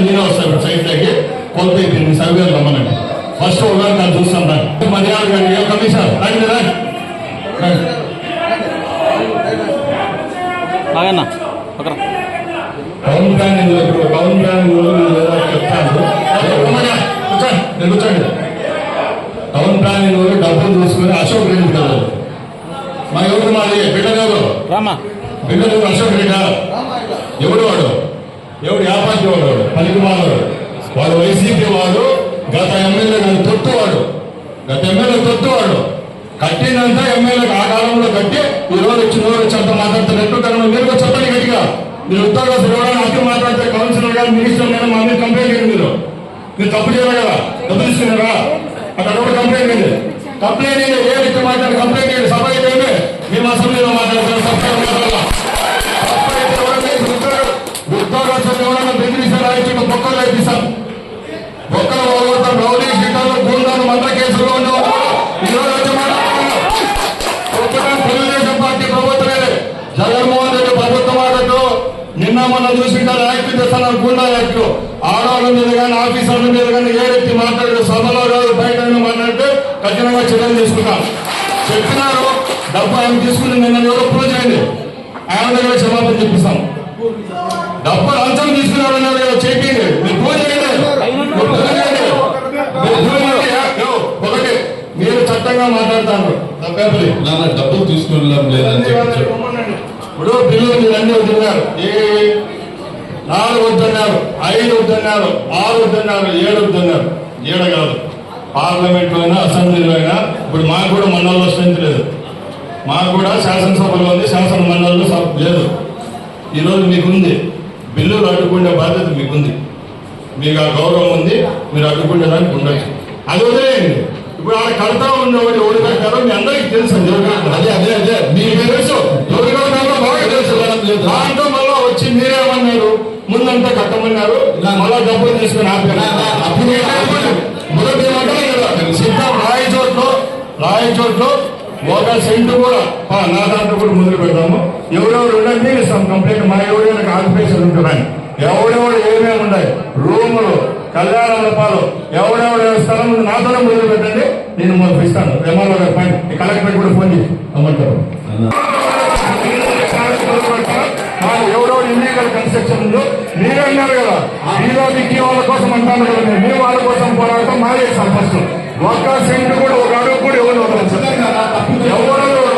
నేనే వస్తాను సైట్లోకి కోల్పోయి మీ సర్వే రమ్మనండి. ఫస్ట్ ఒకవేళ తను చూస్తాను దాన్ని మర్యాద గారు ఏ కమిషన్ రండి రాగన్నా పవన్ ప్లానింగ్ పవన్ ప్లానింగ్ చెప్తాను పవన్ టౌన్ ప్లానింగ్ డబ్బులు చూసుకుని అశోక్ రెడ్డి కదా మా ఎవరు మాది? బిడ్డలు ఎవరు? బిడ్డ అశోక్ రెడ్డి? ఎవడు వాడు? ఎవడు ఏ వాడు వాడు పనికి వాడు వాడు వైసీపీ వాడు గత ఎమ్మెల్యే నన్ను తొత్తువాడు గత ఎమ్మెల్యే తొత్తువాడు కట్టినంత ఎమ్మెల్యేకి ఆ కాలంలో కట్టి ఈ రోజు వచ్చి నూరు వచ్చి అంత మాట్లాడుతున్నట్టు కానీ మీరు చెప్పండి గట్టిగా. మీరు ఉద్యోగస్తులు ఎవరైనా అర్థం మాట్లాడితే కౌన్సిలర్ గారు మినిస్టర్ గారు మా మీద కంప్లైంట్ చేయండి మీరు. మీరు తప్పు చేయాలి కదా? డబ్బులు తీసుకున్నారా? అక్కడ కూడా కంప్లైంట్ చేయండి కంప్లైంట్ చేయండి ఏ వ్యక్తి మాట్లాడి కంప్లైంట్ చేయండి సభ అయితే మేము అసెంబ్లీలో వ్యక్తి మాట్లాడే సభలో కాదు బయట మాట్లాడితే కఠినంగా చర్యలు తీసుకుంటాం. చెప్పినారు డబ్బు ఆయన తీసుకుని నిన్న ఎవరో ప్రూవ్ చేయండి. ఆయన దగ్గర క్షమాపణ చెప్పిస్తాం. డబ్బు లంచం తీసుకున్నారు అన్నారు కదా చేయండి. మీరు ప్రూవ్ చేయండి. మీరు ఒకటి చట్టంగా మాట్లాడతాను డబ్బులు తీసుకున్నాం లేదని చెప్పి ఇప్పుడు పిల్లలు మీరు అన్ని వద్దన్నారు ఏ నాలుగు వద్దన్నారు ఐదు వద్దన్నారు ఆరు వద్దన్నారు ఏడు వద్దన్నారు ఏడు కాదు. పార్లమెంట్లో అయినా అసెంబ్లీలో అయినా ఇప్పుడు మాకు కూడా మండలంలో స్ట్రెంత్ లేదు మాకు కూడా శాసనసభలో ఉంది శాసన మండలిలో సభ లేదు. ఈరోజు మీకుంది. బిల్లులు అడ్డుకునే బాధ్యత మీకుంది. మీకు ఆ గౌరవం ఉంది మీరు అడ్డుకునేదానికి ఉండొచ్చు అది వదిలేయండి. ఇప్పుడు ఆడ కడతా ఉన్నవాడు ఎవరు కట్టారో మీ అందరికీ తెలుసు. అది. అదే అదే. అదే మీకు తెలుసు. ఎవరు కట్టారో బాగా తెలుసు దాంట్లో మళ్ళా వచ్చి మీరేమన్నారు ముందంతా కట్టమన్నారు మళ్ళా డబ్బులు తీసుకుని ఆపారు అప్పుడు? మొదటి సిద్ధం రాయచోట్లో రాయచోట్లో ఒక సెంటు కూడా నా దాంట్లో కూడా మొదలు పెడతాము ఎవరెవరు ఉండండి కంప్లైంట్ మా ఎవరైనా ఆక్యుపేషన్ ఉంటున్నాయి ఎవడెవడు ఏమేమి ఉన్నాయి? రూములు కళ్యాణ మండపాలు ఎవడెవడు స్థలం నాతోనే మొదలు పెట్టండి. నేను మొదలు ఇస్తాను. ఎంఆర్ఓ గారి పైన కలెక్టర్ ఒక్క సెంటు కూడా ఒక అడుగు కూడా ఎవరు వదలదు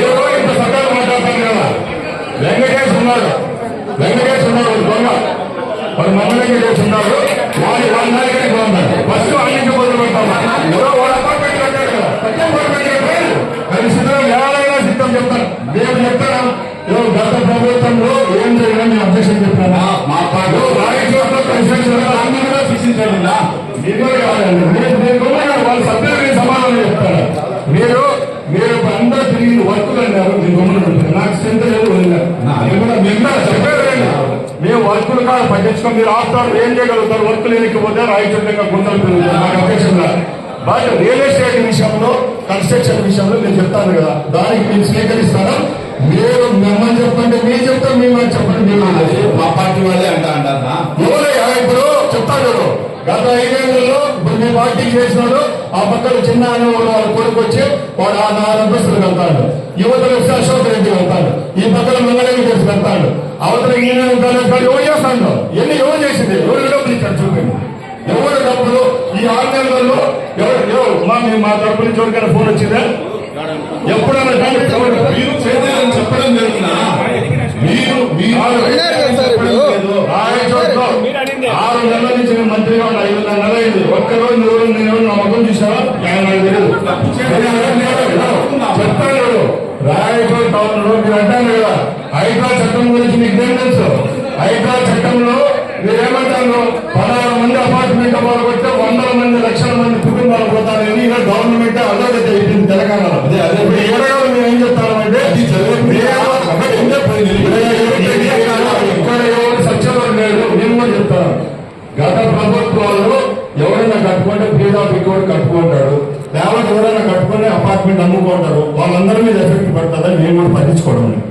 ఎవరు వెంకటేష్ ఉన్నాడు వెంకటేష్ ఉన్నాడు దొంగ వాడు మమ్మల్ని వాడి వాళ్ళ ఉన్నాడు ఫస్ట్ అన్నింటి మొదలు పెడతాము ఎవరో వాడు అపార్ట్మెంట్ కట్టాడు కదా. కూడా శిక్షించాడు మీరు కాదండి. మీరు మీరు వాళ్ళ సమాధానం చెప్తారు. మీరు మీరు అందరూ తిరిగి వర్కులు అన్నారు మీరు గమనం నాకు స్ట్రెంత్ లేదు కూడా మీరు చెప్పారు మేము వర్కులు కాదు పట్టించుకో మీరు ఆఫ్టర్ ఏం చేయగలుగుతారు? వర్క్ లేకపోతే రాయచోట్లంగా గుంతలు పెరుగుతారు. నాకు అధ్యక్షంగా బట్ రియల్ ఎస్టేట్ విషయంలో కన్స్ట్రక్షన్ విషయంలో నేను చెప్తాను కదా. దానికి మీరు స్వీకరిస్తారా? మీరు మిమ్మల్ని చెప్పండి మీరు చెప్తారు మిమ్మల్ని చెప్పండి మీరు మా పార్టీ వాళ్ళే అంట అంటారా ఎవరయ్యా ఇప్పుడు చెప్తాను చూడు గత ఐదేళ్ళలో ఇప్పుడు మీ పార్టీ చేసినాడు ఆ పక్కన చిన్న అనేవాడు వాళ్ళ కొడుకు వచ్చి వాడు ఆ నాలుగు అంతస్తులు వెళ్తాడు యువతలు వస్తే అశోక్ రెడ్డి వెళ్తాడు ఈ పక్కన మంగళగిరి చేసి వెళ్తాడు అవతల ఇంజనీరింగ్ కాలేజ్ ఎవరు చేస్తాడు? ఎన్ని ఎవరు చేసింది? ఎవరు డబ్బులు ఇచ్చారు చూపింది ఎవరు డబ్బులు? ఈ ఆరు నెలల్లో ఎవరు మా తరపు నుంచి ఎవరికైనా ఫోన్ వచ్చిందా? ఎప్పుడైనా మీరు చేయాలని చెప్పడం మీరు మీరు ఎవరైనా పడుతుందని నేను కూడా పట్టించుకోవడం.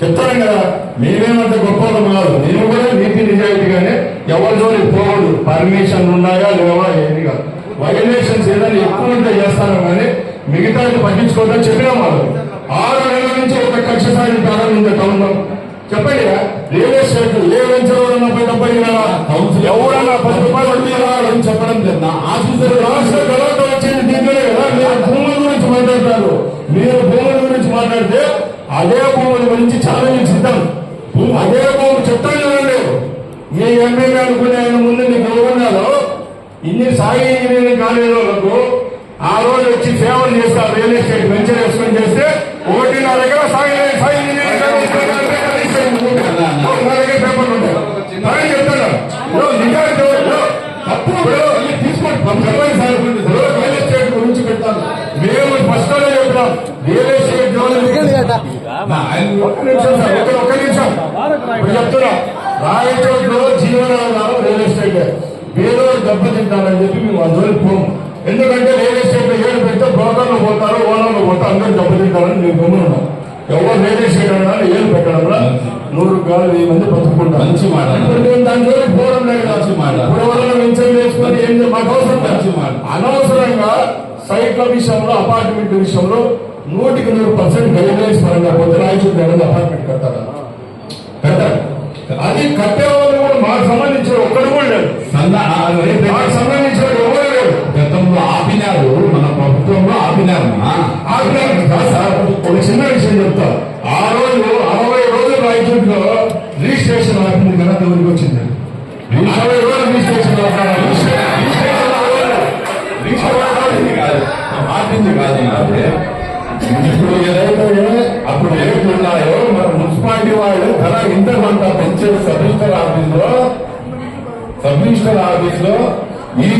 చెప్తాను కదా మేమేమంత గొప్ప కాదు. నేను కూడా నీతి నిజాయితీగానే ఎవరి జోలికి పోకూడదు. పర్మిషన్ ఉన్నాయా లేవా ఏది కాదు. వైలేషన్స్ ఏదైనా ఎక్కువ ఉంటే చేస్తాను కానీ మిగతా పట్టించుకోవద్దని చెప్పినా వాళ్ళు. ఆరు నెలల నుంచి ఒక కక్ష సాధించాలని ఉంది టౌన్లో. చెప్పండి రియల్ ఎస్టేట్ ఏ వెంచర్ ఎవరన్నా పది రూపాయలు రావాలని చెప్పడం లేదు. ఆఫీసర్ రాష్ట్ర గవర్నమెంట్ వచ్చింది దీంట్లోనే కదా మీరు భూముల గురించి మాట్లాడతారు. మీరు భూముల గురించి అదే భూముల గురించి చాలా మీకు సిద్ధం. అదే భూమి చెప్తాను చూడండి. మీ ఎమ్మెల్యే అనుకునే ముందు మీకు ఎవరున్నారో ఇన్ని సాయి ఇంజనీరింగ్ కాలేజీలకు ఆ రోజు వచ్చి సేవలు చేస్తారు రియల్ ఎస్టేట్ వెంచర్ ఎక్స్పెండ్ చేస్తే ఒకటిన్నర దగ్గర సాయి సాయి ఇంజనీరింగ్ నా దగ్గర పేపర్లు ఉంటాయి. చెప్తాను నిజాయితీ ఇదిగో తప్పు తీసుకోండి. రియల్ ఎస్టేట్ గురించి పెడతాను. మేము స్పష్టంగా చెప్తాం. రియల్ చెప్తున్నా రాయచోట్లో జీవనాధారం రియల్ ఎస్టేట్ ఏదో దెబ్బతింటారని చెప్పి మేము అందులో పోము ఎందుకంటే రియల్ ఎస్టేట్లో ఏడు పెడితే బ్రోకర్లు పోతారు ఓనర్లు పోతారు అందరూ దెబ్బతింటారని మేము గమ్మునున్నాం ఎవరు రియల్ ఎస్టేట్ అన్నా ఏం పెట్టడం నూరు కాలు వెయ్యి మంది బతుకుంటారు మంచి మాట. ఇప్పుడు మేము దాని జోలికి పోవడం లేదు మంచి మాట. ఇప్పుడు ఎవరైనా వెంచర్ వేసుకొని ఏం చేయ- మాకు అవసరం లేదు. మంచి మాట. అనవసరంగా సైట్ల విషయంలో అపార్ట్మెంట్ విషయంలో నూటికి నూరు పర్సెంట్ గైడ్లైన్స్ పరంగా పోతే రాయచూరు దగ్గర అపార్ట్మెంట్ కట్టారా కట్టారు అది కట్టే వాళ్ళు కూడా మాకు సంబంధించిన ఒక్కడు కూడా లేదు మాకు సంబంధించిన ఎవరు లేరు. గతంలో ఆపినారు మన ప్రభుత్వంలో ఆపినారు. కాదు సార్ ఒక చిన్న విషయం చెప్తా. ఆ రోజు అరవై రోజులు రాయచూట్లో రిజిస్ట్రేషన్ ఆపింది ఘనత ఎవరికి వచ్చింది. అరవై రోజులు రిజిస్ట్రేషన్? రిజిస్ట్రేషన్. ఆపింది కాదు. ఇప్పుడు ఏదైతే అప్పుడు రేట్లు ఉన్నాయో మన మున్సిపాలిటీ వాళ్ళు ధర ఇంత కొంత పెంచారు సబ్ రిజిస్టర్ ఆఫీస్లో సబ్ రిజిస్టర్ ఆఫీస్లో ఈ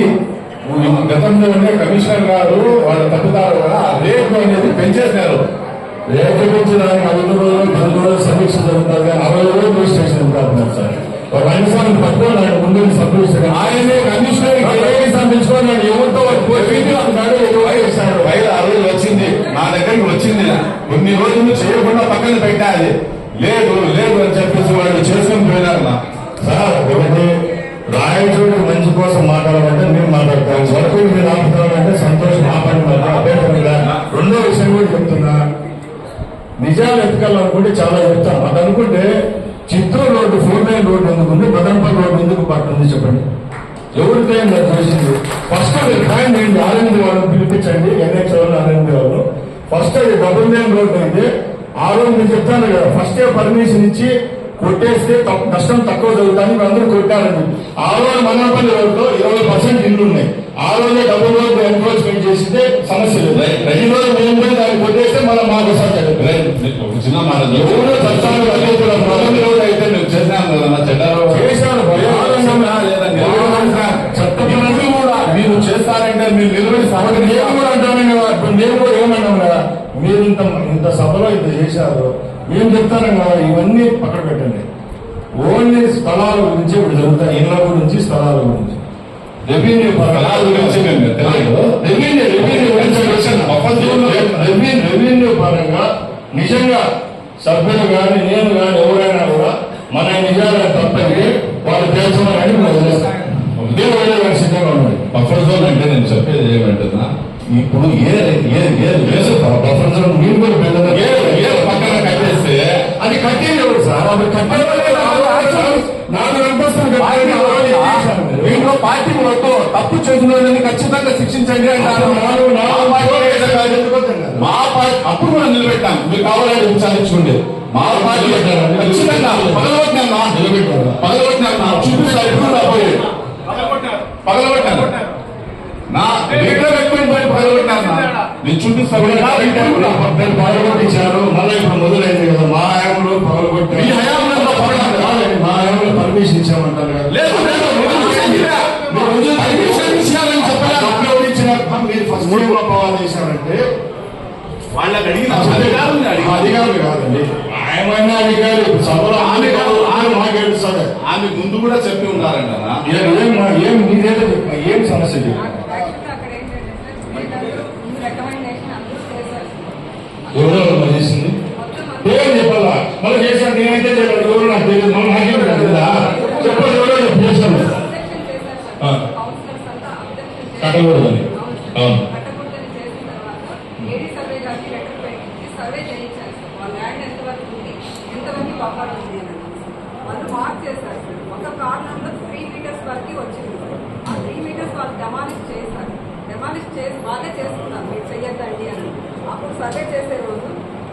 గతంలో ఉండే కమిషనర్ గారు వాళ్ళ తప్పుదారు కూడా ఆ రేట్లు అనేది పెంచేశారు. రేట్లు పెంచడానికి ఐదు రోజులు పది రోజులు సమీక్ష జరుగుతుంది. అరవై రోజులు రిజిస్ట్రేషన్ ఉంటారు సార్. ఒక కనీసాన్ని పట్టుకోండి ఆయన ముందు సబ్ రిజిస్టర్ ఆయనే కమిషనర్ కొన్ని రోజులు చేయకుండా పక్కన పెట్టాలి. లేదు లేదు అని చెప్పేసి వాళ్ళు చేసుకుని పోయినారు సార్ ఒకటి రాయచోటి మంచి కోసం మాట్లాడాలంటే మేము మాట్లాడతాం. వరకు మీరు ఆపుతామంటే సంతోషం ఆపడం వల్ల అభ్యర్థం ఇలా రెండో విషయం కూడా చెప్తున్నా. నిజాలు ఎత్తుకెళ్ళాలనుకుంటే చాలా చెప్తాం. అది అనుకుంటే Chittoor road four lane road ఎందుకు ఉంది? బదనపల్లి రోడ్డు ఎందుకు పట్టుంది చెప్పండి. ఎవరికైనా నాకు ఫస్ట్ మీరు ఫైన్ చేయండి. వాళ్ళని పిలిపించండి. ఎన్హెచ్ వాళ్ళు వాళ్ళు. ఫస్ట్ అది డబుల్ లైన్ రోడ్ అయితే ఆ రోజు నేను చెప్తాను కదా ఫస్ట్ పర్మిషన్ ఇచ్చి కొట్టేస్తే నష్టం తక్కువ జరుగుతుంది అందరూ కొట్టారండి ఆ రోజు మనపల్లి రోడ్లో ఇరవై పర్సెంట్ ఇల్లు ఉన్నాయి. ఆ రోజే డబుల్ రోడ్ ఎన్క్రోచ్మెంట్ చేసిందే సమస్య లేదు. ఈ రోజు మేము దాన్ని కొట్టేస్తే మళ్ళీ మాకు చిన్న మాట. ఎవరో చట్టాలు ఇంత చేశారు ఏం చెప్తాను కదా ఇవన్నీ పక్కన పెట్టండి. ఓన్లీ స్థలాల గురించి ఇప్పుడు జరుగుతాయి. ఇళ్ళ గురించి స్థలాల గురించి. రెవెన్యూ స్థలాల గురించి మేము తెలియదు. రెవెన్యూ రెవెన్యూ రెవెన్యూ రెవెన్యూ పరంగా నిజంగా సభ్యులు కానీ నేను కానీ ఎవరైనా కూడా మన నిజాలు తప్పని వాళ్ళు తెలుసుకోవాలని మేము వదిలేస్తాం సిద్ధంగా బఫర్ జోన్ అంటే నేను చెప్పేది ఏమంటున్నా? ఇప్పుడు ఏ ఏ ఏ లేదు. జోన్ మీరు కూడా పెద్దదా? ఏ ఏ పక్కన కట్టేస్తే అది కట్టేది ఎవరు సార్? అది. దీంట్లో పార్టీ మొత్తం తప్పు చేసిన ఖచ్చితంగా శిక్షించండి అంటారు. మా పార్టీ అప్పుడు కూడా నిలబెట్టాం. మీకు కావాలంటే విచారించుకోండి. మా పార్టీ ఖచ్చితంగా పగలగొట్టినా నిలబెట్టారా? పగలగొట్టినా చూపిస్తారు. రాబోయే పగలగొట్టాను నా దగ్గర పెట్టుకుని పోయి పగలగొట్టాను నేను చూపిస్తాను నేను పగలగొట్టించారు మళ్ళీ ఇప్పుడు మొదలైంది కదా మా హయాంలో పగలగొట్టి మీ హయాంలో పర్మిషన్ ఇచ్చామంటారు చేశారంటే వాళ్ళకి అడిగిన అధికారులు కాదండి. ఆయమైనా ఇప్పుడు సభలో ఆమె కాదు ఆమె మాకు ఏడుస్తుంది ఆమె ముందు కూడా చెప్పి ఉన్నారంట. ఏం మీరేదో ఏం సమస్య చెప్పు ఎవరో చేసింది ఏం చెప్పాలా మళ్ళీ చేసి బఫర్ ఉంది అని వాళ్ళు మార్క్ చేశారు సార్ ఒక కార్నర్లో త్రీ మీటర్స్ వరకు వచ్చింది సార్ ఆ త్రీ మీటర్స్ వాళ్ళు డెమాలిష్ చేశారు డెమాలిష్ చేసి వాళ్ళే చేసుకున్నారు మీరు చెయ్యొద్దండి అని అప్పుడు సర్వే చేసే రోజు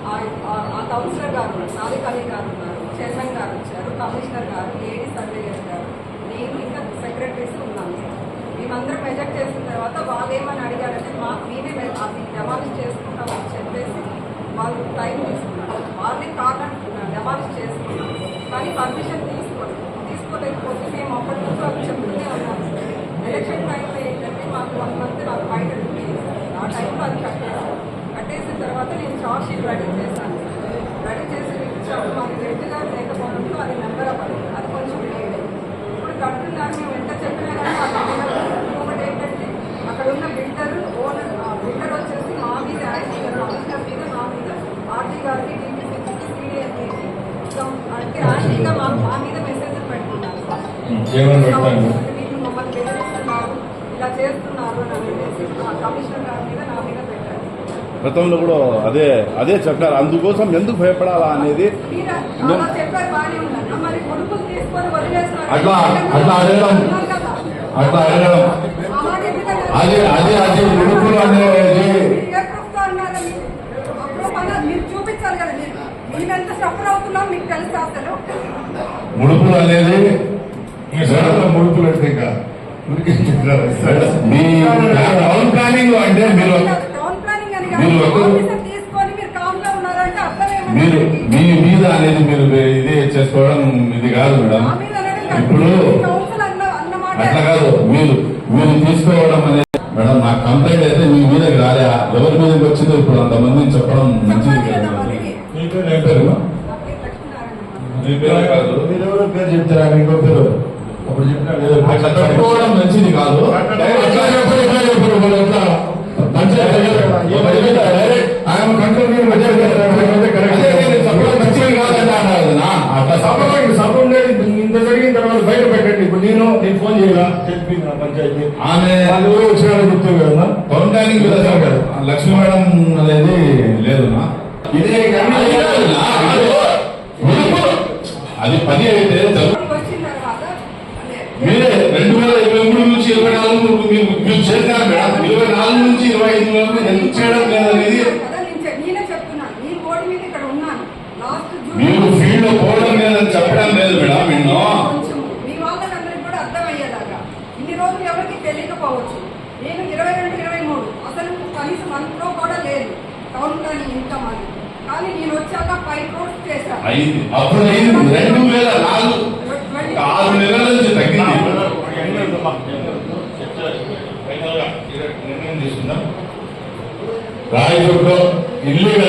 ఆ- ఆ- కౌన్సిలర్ గారు ఉన్నారు సాదిక్ అలీ గారు ఉన్నారు చైర్మన్ గారు వచ్చారు కమిషనర్ గారు ఏడీ సర్వేయర్ గారు నేను ఇంకా సెక్రటరీస్ ఉన్నాను. సార్ మేమందరం మెజర్ చేసిన తర్వాత వాళ్ళు ఏమని అడిగారంటే మాకు మేమే మె- అది డెమాలిష్ చేసుకుంటామని చెప్పేసి వాళ్ళు టైం తీసుకున్నారు. వాళ్ళే కార్నర్ డెమాలిష్ చేసుకున్నారు కానీ పర్మిషన్ తీసుకోలేదు. తీసుకోలేకపోతే మేము అప్పటి నుంచి వాళ్ళు చెప్తూనే ఉన్నాం. సార్ ఎలక్షన్ టైంలో ఏంటంటే మాకు వన్ మంత్ నాకు బయట ఆ టైంలో అది కట్టేసారు కట్టేసిన తర్వాత నేను చార్జ్ షీట్ రెడీ చేశాను రెడీ చేసి ఇచ్చాము మాకు రెడ్గా లేకపోవడంతో అది నెంబర్ అవ్వలేదు అది కొంచెం లేట్ ఇప్పుడు కట్టున్నారు మేము ఎంత చెప్పినా కానీ వాళ్ళు వినరు. ఇంకొకటి ఏంటంటే అక్కడ ఉన్న బిల్డర్ ఓనర్ బిల్డర్ వచ్చేసి మా మీద యాక్షన్ కమిషనర్ మీద మా మీద ఆర్టీ గారికి డీపీసీకి సీడీఎంకి అంటే ఆర్టీగా మా మా మీద మెసేజ్ పెట్టుకున్నారు ఏమని పెడతాను వీళ్ళు మమ్మల్ని బెదిరిస్తున్నారు ఇలా చేస్తున్నారు అని అనేసి ఆ కమిషనర్ గారి మీద నా మీద పెట్టారు. గతంలో కూడా అదే అదే చెప్పారు. అందుకోసం ఎందుకు భయపడాలా అనేది అట్లా అట్లా అడగడం. అట్లా అడగడం? అది అది అది ఉడుపులు అనేది ముడుపులు అనేది ముడుపులు అంటే ఇంకా. మీ టౌన్ ప్లానింగ్లో అంటే మీరు టౌన్ ప్లానింగ్ అని మీరు మీ మీద అనేది మీరు ఇది చేసుకోవడం ఇది కాదు మేడం. ఇప్పుడు అట్లా కాదు. మీరు మీరు తీసుకోవడం అనేది మేడం నా కంప్లైంట్ అయితే మీ మీదకి రాలే. ఎవరి మీదకి వచ్చిందో ఇప్పుడు అంతమందిని చెప్పడం మంచిది కాదు. పేరు ఏం పేరు నా పేరు? లక్ష్మీనారాయణ మీ పేరు కాదు. మీరు ఎవరో పేరు చెప్తారా? ఇంకో పేరు. అప్పుడు చెప్పినా మంచిది కాదు. నేను నేను ఫోన్ చేయాలా? ఆమె కదా పవన్ కళ్యాణ్ మీద అసలు లక్ష్మీ మేడం అనేది లేదు. ఇదే కాదు. అది పని అయితే జరుగు- వచ్చిన తర్వాత అదే. మీరే రెండు వేల ఇరవై మూడు నుంచి ఇరవై నాలుగు మీరు మీరు చేశారు మేడం ఇరవై నాలుగు నుంచి ఇరవై ఐదు వరకు ఎందుకు చేయడం లేదనేది మీరు ఫీల్డ్లో పోవడం లేదని చెప్పడం లేదు మేడం నిన్ను తెలియకపోవచ్చు. నేను ఇరవై రెండు ఇరవై మూడు అసలు కనీసం క్రో కూడా లేదు. టౌన్ కానీ ఇన్కమ్ అని కానీ నేను వచ్చాక ఫైవ్ క్రోర్స్ చేశాను అప్పుడు రెండు వేల నాలుగు. ఆరు నెలల నుంచి తగ్గింది. రాయచోట్లో ఇల్లీగల్